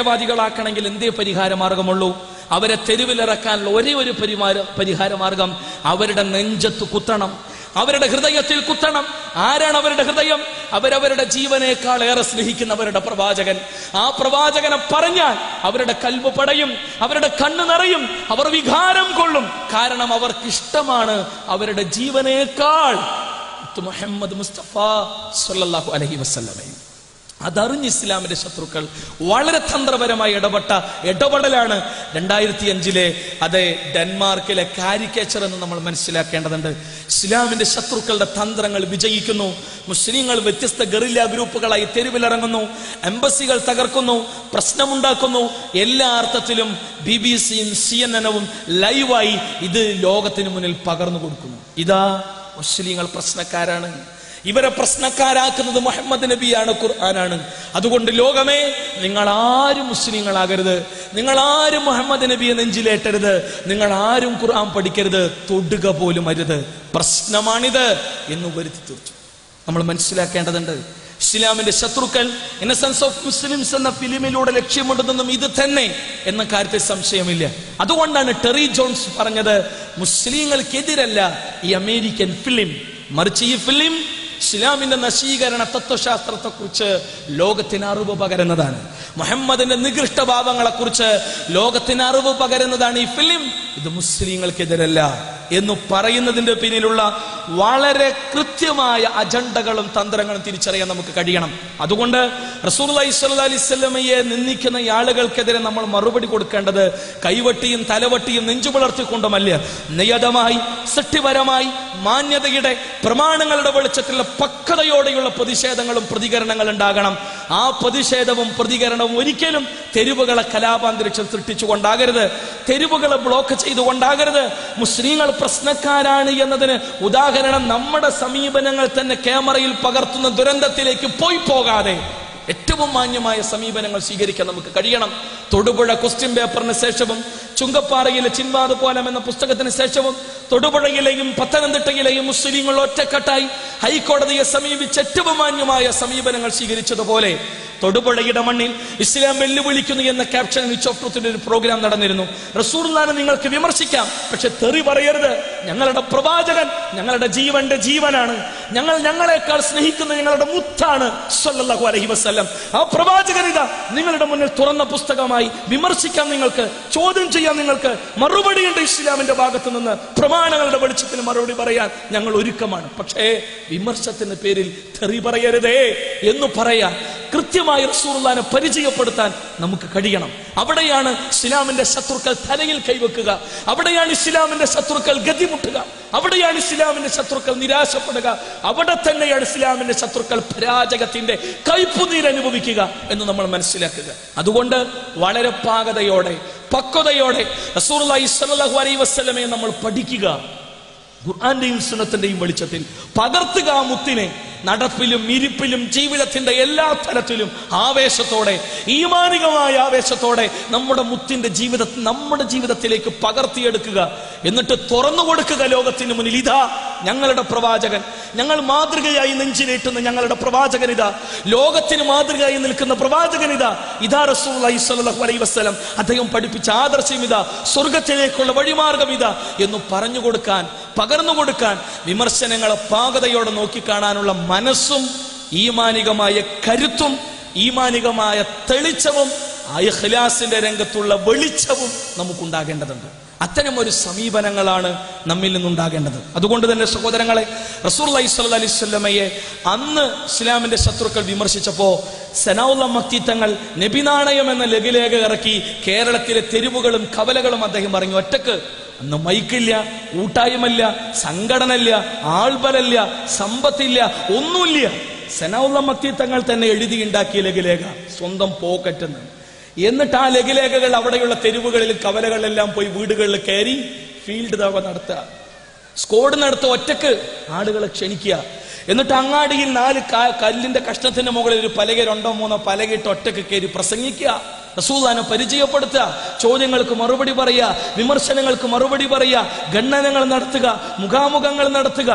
വാദികളാക്കണമെങ്കിൽ എന്തേ പരിഹാര മാർഗമുള്ളൂ അവരെ തെരുവിലിറക്കാനുള്ള ഒരേ ഒരു പരിഹാര മാർഗം അവരുടെ നെഞ്ചത്ത് കുത്തണം. അവരുടെ ഹൃദയത്തിൽ കുത്തണം. ആരാണ് അവരുടെ ഹൃദയം? അവരവരുടെ ജീവനേക്കാൾ ഏറെ സ്നേഹിക്കുന്നവരുടെ പ്രവാചകൻ. ആ പ്രവാചകനെ പറഞ്ഞാൽ അവരുടെ കൽവ് പടയും അവരുടെ കണ്ണു നിറയും അവർ വികാരം കൊള്ളും. കാരണം അവർക്ക് ഇഷ്ടമാണ് അവരുടെ ജീവനേക്കാൾ മുഹമ്മദ് മുസ്തഫ സല്ലല്ലാഹു അലൈഹി വസല്ലമയും. അതറിഞ്ഞ് ഇസ്ലാമിന്റെ ശത്രുക്കൾ വളരെ തന്ത്രപരമായി ഇടപെട്ട ഇടപെടലാണ് രണ്ടായിരത്തി അഞ്ചിലെ അതെ ഡെൻമാർക്കിലെ കാരിക്കേച്ചർ എന്ന് നമ്മൾ മനസ്സിലാക്കേണ്ടതുണ്ട്. ഇസ്ലാമിന്റെ ശത്രുക്കളുടെ തന്ത്രങ്ങൾ വിജയിക്കുന്നു. മുസ്ലിങ്ങൾ വ്യത്യസ്ത ഗറില്ല ഗ്രൂപ്പുകളായി തെരുവിലിറങ്ങുന്നു. എംബസികൾ തകർക്കുന്നു. പ്രശ്നമുണ്ടാക്കുന്നു. എല്ലാ അർത്ഥത്തിലും ബി ബി സിയും സി എൻ എനവും ലൈവായി ഇത് ലോകത്തിന് മുന്നിൽ പകർന്നു കൊടുക്കുന്നു. ഇതാ മുസ്ലിങ്ങൾ പ്രശ്നക്കാരാണ്. ഇവരെ പ്രശ്നക്കാരാക്കുന്നത് മുഹമ്മദ് നബിയാണ് ഖുർആനാണ്. അതുകൊണ്ട് ലോകമേ നിങ്ങൾ ആരും മുസ്ലിങ്ങളാകരുത്. നിങ്ങൾ ആരും മുഹമ്മദ് നബിയെ നെഞ്ചിലേറ്റരുത്. നിങ്ങൾ ആരും ഖുർആൻ പഠിക്കരുത്. തൊടുക പോലും അരുത്. പ്രശ്നമാണിത് എന്ന് വരുത്തി തീർച്ചു നമ്മൾ മനസ്സിലാക്കേണ്ടതുണ്ട്. ഇസ്ലാമിന്റെ ശത്രുക്കൾ ഇന്നസെൻസ് ഓഫ് മുസ്ലിംസ് എന്ന ഫിലിമിലൂടെ ലക്ഷ്യമിടുന്നതും ഇത് തന്നെ എന്ന കാര്യത്തിൽ സംശയമില്ല. അതുകൊണ്ടാണ് ടെറി ജോൺസ് പറഞ്ഞത് മുസ്ലിങ്ങൾക്കെതിരല്ല ഈ അമേരിക്കൻ ഫിലിം. മറിച്ച് ഈ ഫിലിം ഇസ്ലാമിന്റെ നശീകരണ തത്വശാസ്ത്രത്തെ കുറിച്ച് ലോകത്തിന് അറിവ് പകരുന്നതാണ്. മുഹമ്മദിന്റെ നികൃഷ്ട ഭാവങ്ങളെ കുറിച്ച് ലോകത്തിന് അറിവ് പകരുന്നതാണ് ഈ ഫിലിം ഇത് മുസ്ലിങ്ങൾക്കെതിരല്ല. എന്ന് പറയുന്നതിന്റെ പിന്നിലുള്ള വളരെ കൃത്യമായ അജണ്ടകളും തന്ത്രങ്ങളും തിരിച്ചറിയാൻ നമുക്ക് കഴിയണം. അതുകൊണ്ട് റസൂർലി അലിസ്വല്ലമയെ നിന്ദിക്കുന്ന ആളുകൾക്കെതിരെ നമ്മൾ മറുപടി കൊടുക്കേണ്ടത് കൈവട്ടിയും തലവട്ടിയും നെഞ്ചു പുലർത്തിക്കൊണ്ടുമല്ല. നിയതമായി സൃഷ്ടിപരമായി മാന്യതയുടെ പ്രമാണങ്ങളുടെ വെളിച്ചത്തിലുള്ള പക്വതയോടെയുള്ള പ്രതിഷേധങ്ങളും പ്രതികരണങ്ങളും ഉണ്ടാകണം. ആ പ്രതിഷേധവും പ്രതികരണവും ഒരിക്കലും തെരുവുകളെ കലാപാന്തരീക്ഷം സൃഷ്ടിച്ചുകൊണ്ടാകരുത്. തെരുവുകളെ ബ്ലോക്ക് ചെയ്തുകൊണ്ടാകരുത്. മുസ്ലിങ്ങൾ പ്രശ്നക്കാരാണ് എന്നതിന് ഉദാഹരണം നമ്മുടെ സമീപനങ്ങൾ തന്നെ ക്യാമറയിൽ പകർത്തുന്ന ദുരന്തത്തിലേക്ക് പോയി പോകാതെ ഏറ്റവും മാന്യമായ സമീപനങ്ങൾ സ്വീകരിക്കാൻ നമുക്ക് കഴിയണം. തൊടുപുഴ ക്വസ്റ്റ്യൻ പേപ്പറിന് ശേഷവും ചുങ്കപ്പാറയിലെ ചിൻവാത് പോലം എന്ന പുസ്തകത്തിന് ശേഷവും തൊടുപുഴയിലെയും പത്തനംതിട്ടയിലെയും മുസ്ലിങ്ങൾ ഒറ്റക്കെട്ടായി ഹൈക്കോടതിയെ സമീപിച്ച ഏറ്റവും മാന്യമായ സമീപനങ്ങൾ സ്വീകരിച്ചതുപോലെ തൊടുപുഴയുടെ മണ്ണിൽ ഇസ്ലാം വെല്ലുവിളിക്കുന്നു എന്ന ക്യാപ്ഷൻ വിച്ച് ഒരു പ്രോഗ്രാം നടന്നിരുന്നു. റസൂർലാനെ നിങ്ങൾക്ക് വിമർശിക്കാം പക്ഷെ തെറി പറയരുത്. ഞങ്ങളുടെ പ്രവാചകൻ ഞങ്ങളുടെ ജീവന്റെ ജീവനാണ്. ഞങ്ങൾ ഞങ്ങളെക്കാൾ സ്നേഹിക്കുന്ന ഞങ്ങളുടെ മുത്താണ് സല്ലല്ലാഹു അലൈഹി വസല്ലം. ആ പ്രവാചകരിത നിങ്ങളുടെ മുന്നിൽ തുറന്ന പുസ്തകമായി വിമർശിക്കാൻ നിങ്ങൾക്ക് ചോദ്യം ചെയ്യാൻ നിങ്ങൾക്ക് മറുപടിയുണ്ട് ഇസ്ലാമിന്റെ ഭാഗത്ത് നിന്ന്. പ്രമാണങ്ങളുടെ വെളിച്ചത്തിന് മറുപടി പറയാൻ ഞങ്ങൾ ഒരുക്കമാണ്. പക്ഷേ വിമർശത്തിന് പേരിൽ തെറി പറയരുതേ എന്ന് പറയാൻ കൃത്യമായി റസൂർലാനെ പരിചയപ്പെടുത്താൻ നമുക്ക് കഴിയണം. അവിടെയാണ് ഇസ്ലാമിന്റെ ശത്രുക്കൾ തലയിൽ കൈവെക്കുക. അവിടെയാണ് ഇസ്ലാമിന്റെ ശത്രുക്കൾ ഗതിമുട്ടുക. അവിടെയാണ് ഇസ്ലാമിന്റെ ശത്രുക്കൾ നിരാശപ്പെടുക. അവിടെ തന്നെ ഇസ്ലാമിന്റെ ശത്രുക്കൾ പരാജകത്തിന്റെ കൈപ്പുനീർ അനുഭവിക്കുക എന്ന് നമ്മൾ മനസ്സിലാക്കുക. അതുകൊണ്ട് വളരെ പാകതയോടെ പക്വതയോടെ അലൈഹി നമ്മൾ പഠിക്കുക. ഖുർആന്റെയും സുന്നത്തിന്റെയും വെളിച്ചത്തിൽ പകർത്തുക മുത്തിനെ. നടപ്പിലും ഇരിപ്പിലും ജീവിതത്തിന്റെ എല്ലാ തരത്തിലും ആവേശത്തോടെ ഈമാനികമായ ആവേശത്തോടെ നമ്മുടെ മുത്തിന്റെ ജീവിത നമ്മുടെ ജീവിതത്തിലേക്ക് പകർത്തിയെടുക്കുക. എന്നിട്ട് തുറന്നു കൊടുക്കുക ലോകത്തിന് മുന്നിൽ. ഇതാ ഞങ്ങളുടെ പ്രവാചകൻ. ഞങ്ങൾ മാതൃകയായി നെഞ്ചിലേറ്റുന്ന ഞങ്ങളുടെ പ്രവാചകൻ ഇതാ. ലോകത്തിന് മാതൃകയായി നിൽക്കുന്ന പ്രവാചകൻ ഇതാ. ഇതാ സ്വല്ലല്ലാഹു അലൈഹി വസല്ലം. അദ്ദേഹം പഠിപ്പിച്ച ആദർശം ഇതാ. സ്വർഗത്തിലേക്കുള്ള വഴിമാർഗം ഇതാ. എന്ന് പറഞ്ഞു കൊടുക്കാൻ പകർന്നു കൊടുക്കാൻ വിമർശനങ്ങളെ പാകതയോടെ നോക്കിക്കാണാനുള്ള മനസ്സും ഈമാനികമായ കരുത്തും ഈമാനികമായ തെളിച്ചവും ആ ഇഖ്ലാസിന്റെ രംഗത്തുള്ള വെളിച്ചവും നമുക്കുണ്ടാകേണ്ടതുണ്ട്. അത്തരം ഒരു സമീപനങ്ങളാണ് നമ്മിൽ നിന്നുണ്ടാകേണ്ടത്. അതുകൊണ്ട് തന്നെ സഹോദരങ്ങളെ റസൂർ അലൈഹി സ്വല്ലമയെ അന്ന് ഇസ്ലാമിന്റെ ശത്രുക്കൾ വിമർശിച്ചപ്പോ സനൗല്ല മക്തി തങ്ങൾ നബിനാണയം എന്ന ലഘുലേഖ ഇറക്കി കേരളത്തിലെ തെരുവുകളും കവലകളും അദ്ദേഹം പറഞ്ഞു ഒറ്റയ്ക്ക് അന്ന് മൈക്കില്ല കൂട്ടായ്മല്ല സംഘടനല്ല ആൾബലല്ല സമ്പത്തില്ല ഒന്നുമില്ല. സെനൗള്ള മക്തി തങ്ങൾ തന്നെ എഴുതിയുണ്ടാക്കിയ ലഘുലേഖ സ്വന്തം പോക്കറ്റെന്ന്. എന്നിട്ട് ആ ലഘുലേഖകൾ അവിടെയുള്ള തെരുവുകളിൽ കവലകളിലെല്ലാം പോയി വീടുകളിൽ കയറി ഫീൽഡ് ദവ നടത്തുക. സ്കോഡ് നടത്തുക ഒറ്റയ്ക്ക് ആടുകളെ ക്ഷണിക്കുക. എന്നിട്ട് അങ്ങാടിയിൽ നാല് കല്ലിന്റെ കഷ്ണത്തിന്റെ മുകളിൽ ഒരു പലക രണ്ടോ മൂന്നോ പലകയിട്ട് ഒറ്റയ്ക്ക് കയറി പ്രസംഗിക്കുക. റസൂദാനെ പരിചയപ്പെടുത്തുക ചോദ്യങ്ങൾക്ക് മറുപടി പറയുക വിമർശനങ്ങൾക്ക് മറുപടി പറയുക ഗണ്ണനങ്ങൾ നടത്തുക മുഖാമുഖങ്ങൾ നടത്തുക.